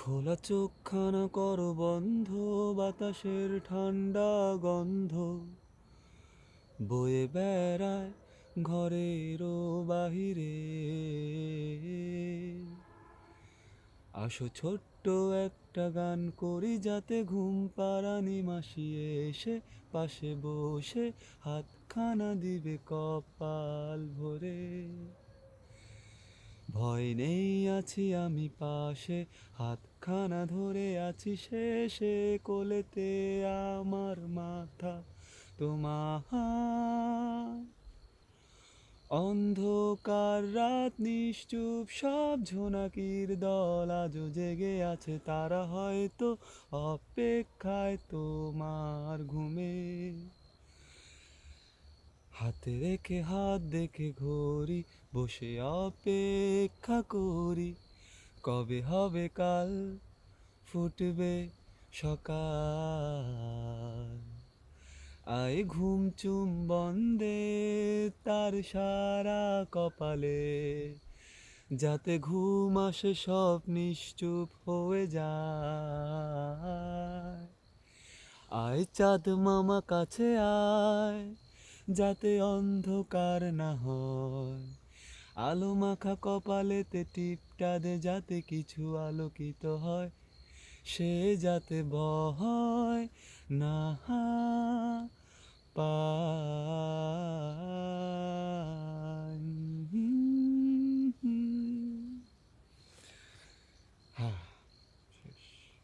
খোলা চোখখানা কর বন্ধ, বাতাসের ঠান্ডা গন্ধ। বয়ে বেড়ায় ঘরেরও বাহিরে। আসো ছোট্ট একটা গান করি যাতে ঘুম পাড়ানি মাসিয়ে এসে পাশে বসে হাতখানা দিবে কপাল ভরে। ভয় নেই আছি আমি পাশে, হাতখানা ধরে আছি শেষে কোলেতে আমার মাথা তোমার। অন্ধকার রাত নিশ্চুপ, সব ঝোনাকির দল আজও জেগে আছে, তারা হয়তো অপেক্ষায় তোমার ঘুমে। হাতে রেখে, হাত দেখে ঘড়ি, বসে অপেক্ষা করি। কবে হবে কাল? ফুটবে সকাল। আয় ঘুম চুম বন্দে তার সারা কপালে। যাতে ঘুম আসে সব নিশ্চুপ হয়ে যায়। আয় চাঁদ মামা কাছে আয় যাতে অন্ধকার না হয়। আলো মাখা কপালেতে টিপটা দে যাতে কিছু আলোকিত হয়। সে যাতে ভয় না পায়